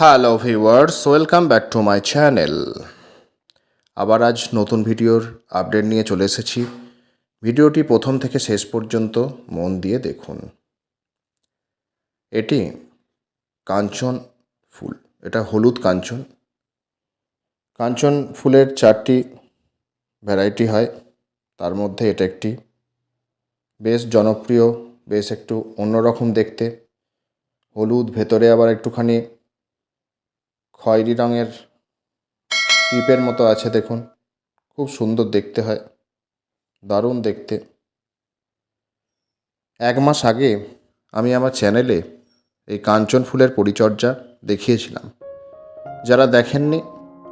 Hello viewers welcome back to my channel আবার আজ নতুন ভিডিওর আপডেট নিয়ে চলে এসেছি। ভিডিওটি প্রথম থেকে শেষ পর্যন্ত মন দিয়ে দেখুন। এটি কাঞ্চন ফুল। এটা হলুদ কাঞ্চন। কাঞ্চন ফুলের চারটি ভ্যারাইটি হয়। তার মধ্যে এটা একটি। বেশ জনপ্রিয়, বেশ একটু অন্যরকম দেখতে। হলুদ, ভেতরে আবার একটুখানি খয়েরি রঙের টিপের মতো আছে দেখুন। খুব সুন্দর দেখতে হয়। দারুণ দেখতে। এক মাস আগে আমি আমার চ্যানেলে এই কাঞ্চন ফুলের পরিচর্যা দেখিয়েছিলাম। যারা দেখেননি,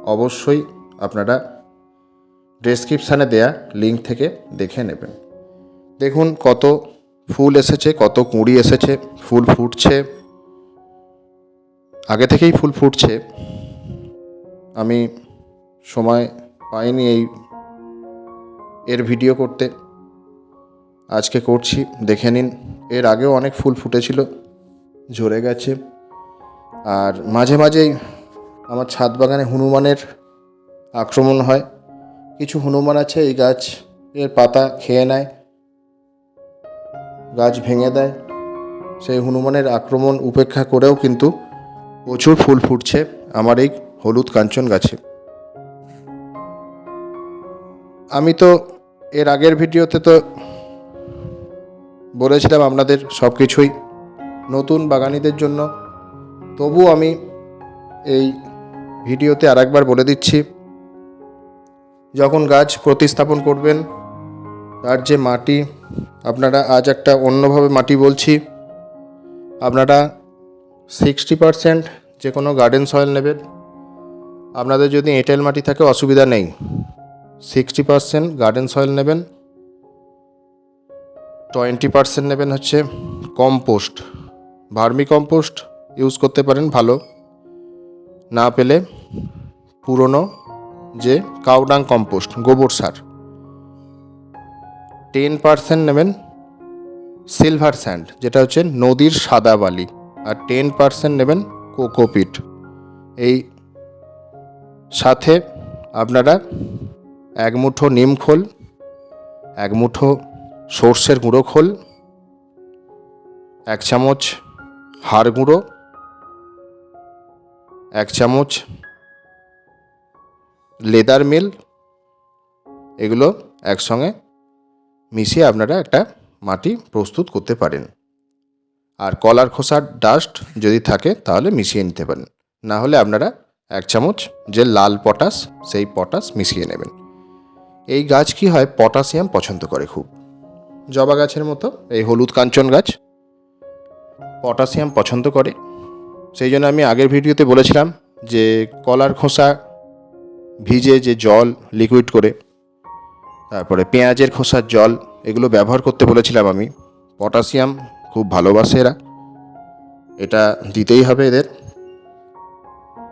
অবশ্যই আপনারা ডেসক্রিপশানে দেয়া লিঙ্ক থেকে দেখে নেবেন। দেখুন কত ফুল এসেছে, কত কুঁড়ি এসেছে, ফুল ফুটছে। আগে থেকেই ফুল ফুটছে। আমি সময় পাইনি এই এর ভিডিও করতে। আজকে করছি, দেখে নিন। এর আগেও অনেক ফুল ফুটেছিল, ঝরে গেছে। আর মাঝে মাঝেই আমার ছাদ বাগানে হনুমানের আক্রমণ হয়। কিছু হনুমান আছে, এই গাছ এর পাতা খেয়ে নেয়, গাছ ভেঙে দেয়। সেই হনুমানের আক্রমণ উপেক্ষা করেও কিন্তু প্রচুর ফুল ফুটছে আমার এই হলুদ কাঞ্চন গাছে। আমি তো এর আগের ভিডিওতে তো বলেছিলাম আপনাদের সব কিছুই নতুন বাগানিদের জন্য। তবু আমি এই ভিডিওতে আরেকবার বলে দিচ্ছি, যখন গাছ প্রতিস্থাপন করবেন, তার যে মাটি, আপনারা আজ একটা অন্যভাবে মাটি বলছি, আপনারা সিক্সটি পারসেন্ট যে কোনো গার্ডেন সয়েল নেবেন আপনাদের যদি এঁটেল মাটি থাকে অসুবিধা নেই। সিক্সটি পারসেন্ট গার্ডেন সয়েল নেবেন। টোয়েন্টি পারসেন্ট নেবেন হচ্ছে কম্পোস্ট। ভার্মি কম্পোস্ট ইউজ করতে পারেন ভালো। না পেলে পুরনো যে কাউডাং কম্পোস্ট, গোবর সার। টেন পারসেন্ট নেবেন সিলভার স্যান্ড, যেটা হচ্ছে নদীর সাদা বালি। আর টেন পারসেন্ট নেবেন কোকোপিট এই সাথে আপনারা এক মুঠো নিম খোল, এক মুঠো সর্ষের গুঁড়ো খোল, এক চামচ হাড় গুঁড়ো, এক চামচ লেদার মিল, এগুলো একসঙ্গে মিশিয়ে আপনারা একটা মাটি প্রস্তুত করতে পারেন। আর কলার খোসার ডাস্ট যদি থাকে, তাহলে মিশিয়ে নিতে পারেন। না হলে আপনারা এক চামচ যে লাল পটাশ সেই পটাশ মিশিয়ে নেবেন। এই গাছ কি হয় পটাশিয়াম পছন্দ করে খুব। জবা গাছের মতো, এই হলুদ কাঞ্চন গাছ পটাশিয়াম পছন্দ করে। সেই জন্য আমি আগের ভিডিওতে বলেছিলাম যে কলার খোসা ভিজে যে জল লিকুইড করে, তারপরে পেঁয়াজের খোসার জল, এগুলো ব্যবহার করতে বলেছিলাম আমি। পটাশিয়াম খুব ভালোবাসে এরা। এটা দিতেই হবে এদের।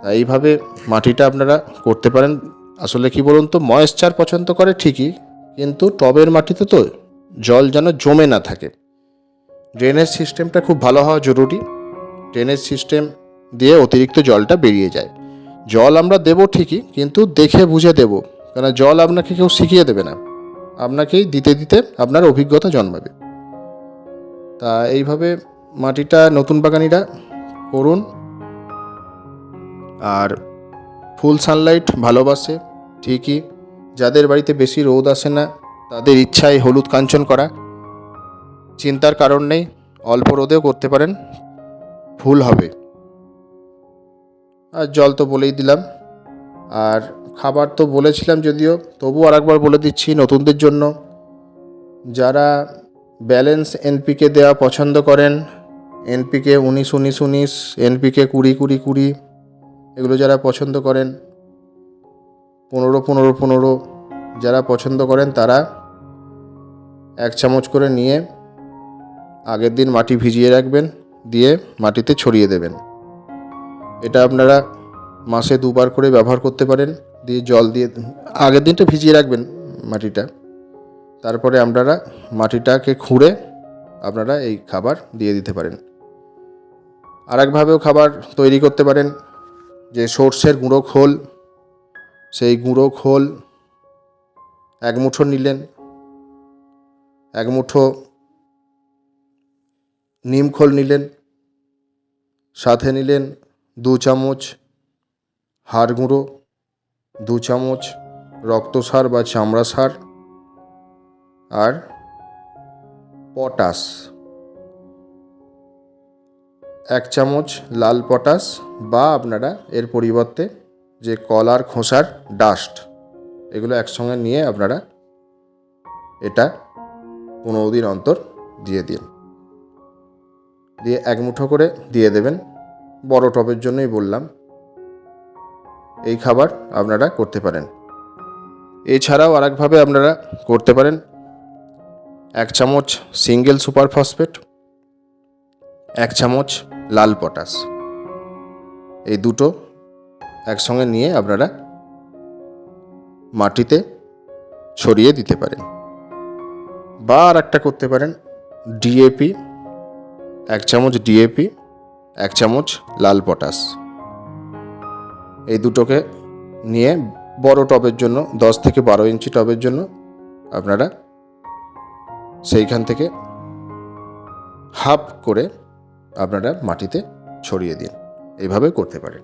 তাই এইভাবে মাটিটা আপনারা করতে পারেন। আসলে কি বলুন তো ময়েশ্চার পছন্দ করে ঠিকই, কিন্তু টবের মাটিতে তো জল যেন জমে না থাকে। ড্রেনেজ সিস্টেমটা খুব ভালো হওয়া জরুরি। ড্রেনেজ সিস্টেম দিয়ে অতিরিক্ত জলটা বেরিয়ে যায়। জল আমরা দেবো ঠিকই, কিন্তু দেখে বুঝে দেব। কেন জল আপনাকে কেউ শিখিয়ে দেবে না। আপনাকেই দিতে দিতে আপনার অভিজ্ঞতা জন্মাবে। তা এইভাবে মাটিটা, নতুন বাগানিরা করুন। আর ফুল সানলাইট ভালোবাসে, ঠিকই। যাদের বাড়িতে বেশি রোদ আসে না, তাদের ইচ্ছায় হলুদ কাঞ্চন করা। চিন্তার কারণ নেই, অল্প রোদেও করতে পারেন। ফুল হবে। আর জল তো বলেই দিলাম। আর খাবার তো বলেছিলাম যদিও তবু আরেকবার বলে দিচ্ছি নতুনদের জন্য। যারা ব্যালেন্স এনপিকে দেওয়া পছন্দ করেন। এনপিকে উনিশ উনিশ উনিশ, এনপিকে কুড়ি কুড়ি কুড়ি, এগুলো যারা পছন্দ করেন। পনেরো পনেরো পনেরো, যারা পছন্দ করেন তারা এক চামচ করে নিয়ে আগের দিন মাটি ভিজিয়ে রাখবেন, দিয়ে মাটিতে ছড়িয়ে দেবেন। এটা আপনারা মাসে দুবার করে ব্যবহার করতে পারেন, দিয়ে জল দিয়ে আগের দিনটা ভিজিয়ে রাখবেন মাটিটা। তারপরে আপনারা মাটিটাকে খুঁড়ে আপনারা এই খাবার দিয়ে দিতে পারেন। আরেকভাবেও খাবার তৈরি করতে পারেন, যে সর্ষের গুঁড়ো খোল, সেই গুঁড়ো খোল এক মুঠো নিলেন, এক মুঠো নিম খোল নিলেন, সাথে নিলেন দু চামচ হাড় গুঁড়ো, দু চামচ রক্ত সার বা চামড়া সার আর পটাশ। এক চামচ লাল পটাশ বা আপনারা এর পরিবর্তে যে কলার খোসার ডাস্ট এগুলো একসঙ্গে নিয়ে আপনারা এটা পনেরো দিন অন্তর দিয়ে দিন। দিয়ে এক মুঠো করে দিয়ে দেবেন। বড় টবের জন্যই বললাম। এই খাবার আপনারা করতে পারেন। এছাড়াও আরেকভাবে আপনারা করতে পারেন এক চামচ সিঙ্গেল সুপার ফসফেট, এক চামচ লাল পটাশ। এই দুটো একসঙ্গে নিয়ে আপনারা মাটিতে ছড়িয়ে দিতে পারেন বা আর একটা করতে পারেন ডিএপি এক চামচ ডিএপি এক চামচ লাল পটাশ। এই দুটোকে নিয়ে বড় টবের জন্য, দশ থেকে বারো ইঞ্চি টবের জন্য আপনারা সেইখান থেকে হাফ করে আপনারা মাটিতে ছড়িয়ে দিন। এইভাবে করতে পারেন।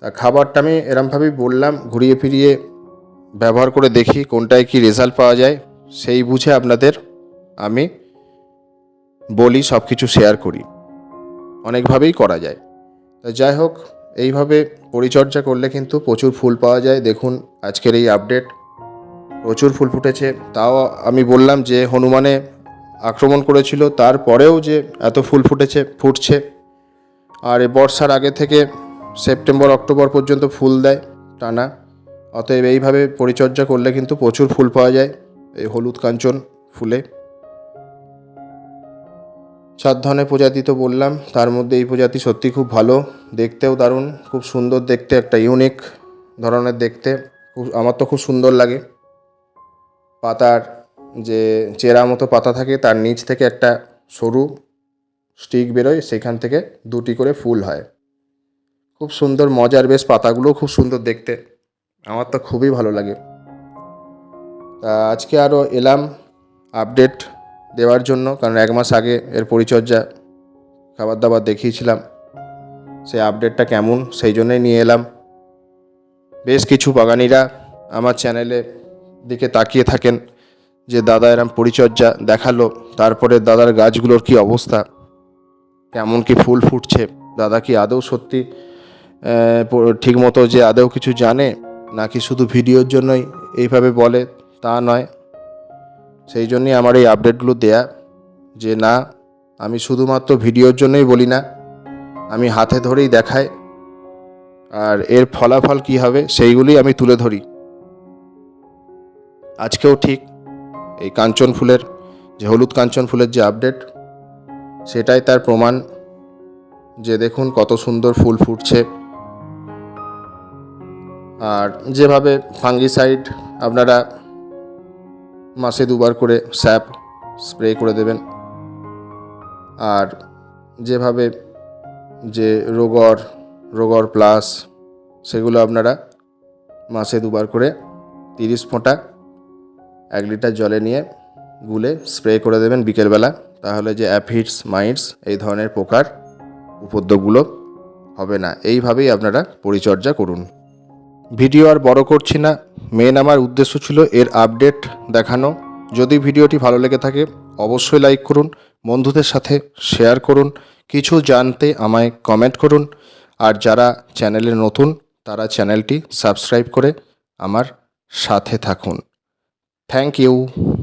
তা খাবারটা আমি এরমভাবেই বললাম, ঘুরিয়ে ফিরিয়ে ব্যবহার করে দেখি কোনটায় কি রেজাল্ট পাওয়া যায়। সেই বুঝে আপনাদের আমি বলি সব কিছু শেয়ার করি। অনেকভাবেই করা যায়। তা যাই হোক, এইভাবে পরিচর্যা করলে কিন্তু প্রচুর ফুল পাওয়া যায়। দেখুন আজকের এই আপডেট প্রচুর ফুল ফুটেছে। তাও আমি বললাম যে হনুমানে আক্রমণ করেছিল, তারপরেও যে এত ফুল ফুটেছে, ফুটছে। আর বর্ষার আগে থেকে সেপ্টেম্বর, অক্টোবর পর্যন্ত ফুল দেয় টানা। অতএব এইভাবে পরিচর্যা করলে কিন্তু প্রচুর ফুল পাওয়া যায় এই হলুদ কাঞ্চন ফুলে। চার ধরনের প্রজাতি তো বললাম, তার মধ্যে এই প্রজাতি সত্যি খুব ভালো, দেখতেও দারুণ, খুব সুন্দর দেখতে, একটা ইউনিক ধরনের দেখতে। খুব, আমার তো খুব সুন্দর লাগে। পাতার যে চেরা মতো পাতা থাকে, তার নিচ থেকে একটা সরু স্টিক বেরোয়, সেখান থেকে দুটি করে ফুল হয়। খুব সুন্দর, মজার বেশ পাতাগুলোও খুব সুন্দর দেখতে। আমার তো খুবই ভালো লাগে। তা আজকে আরও এলাম আপডেট দেওয়ার জন্য, কারণ এক মাস আগে এর পরিচর্যা খাবার দাবার দেখিয়েছিলাম। সেই আপডেটটা কেমন, সেই জন্যই নিয়ে এলাম। বেশ কিছু বাগানিরা আমার চ্যানেলে দিকে তাকিয়ে থাকেন যে দাদা এরম পরিচর্যা দেখাল, তারপরে দাদার গাছগুলোর কি অবস্থা? কেমন কি ফুল ফুটছে? দাদা কি আদৌ সত্যি ঠিক মতো যে আদৌ কিছু জানে, নাকি শুধু ভিডিওর জন্যই এইভাবে বলে? তা নয়। সেই জন্যই আমার এই আপডেটগুলো দেয়া, যে না, আমি শুধুমাত্র ভিডিওর জন্যই বলি না, আমি হাতে ধরেই দেখাই, আর এর ফলাফল কী হবে সেইগুলি আমি তুলে ধরি। আজকেও ঠিক এই কাঞ্চন ফুলের, যে হলুদ কাঞ্চন ফুলের যে আপডেট, সেটাই তার প্রমাণ যে দেখুন কত সুন্দর ফুল ফুটছে। আর যেভাবে ফাঙ্গিসাইড আপনারা মাসে দুবার করে স্যাপ স্প্রে করে দেবেন, আর যেভাবে যে রোগর রোগর প্লাস, সেগুলো আপনারা মাসে দুবার করে তিরিশ ফোঁটা এক লিটার জলে নিয়ে গুলে স্প্রে করে দেবেন বিকেলবেলা। তাহলে যে অ্যাফিডস মাইটস এই ধরনের পোকার উপদ্রবগুলো হবে না। এইভাবেই আপনারা পরিচর্যা করুন। ভিডিও আর বড় করছি না। মেন আমার উদ্দেশ্য ছিল এর আপডেট দেখানো। যদি ভিডিওটি ভালো লেগে থাকে, অবশ্যই লাইক করুন, বন্ধুদের সাথে শেয়ার করুন, কিছু জানতে আমায় কমেন্ট করুন। আর যারা চ্যানেলে নতুন, তারা চ্যানেলটি সাবস্ক্রাইব করে আমার সাথে থাকুন। Thank you.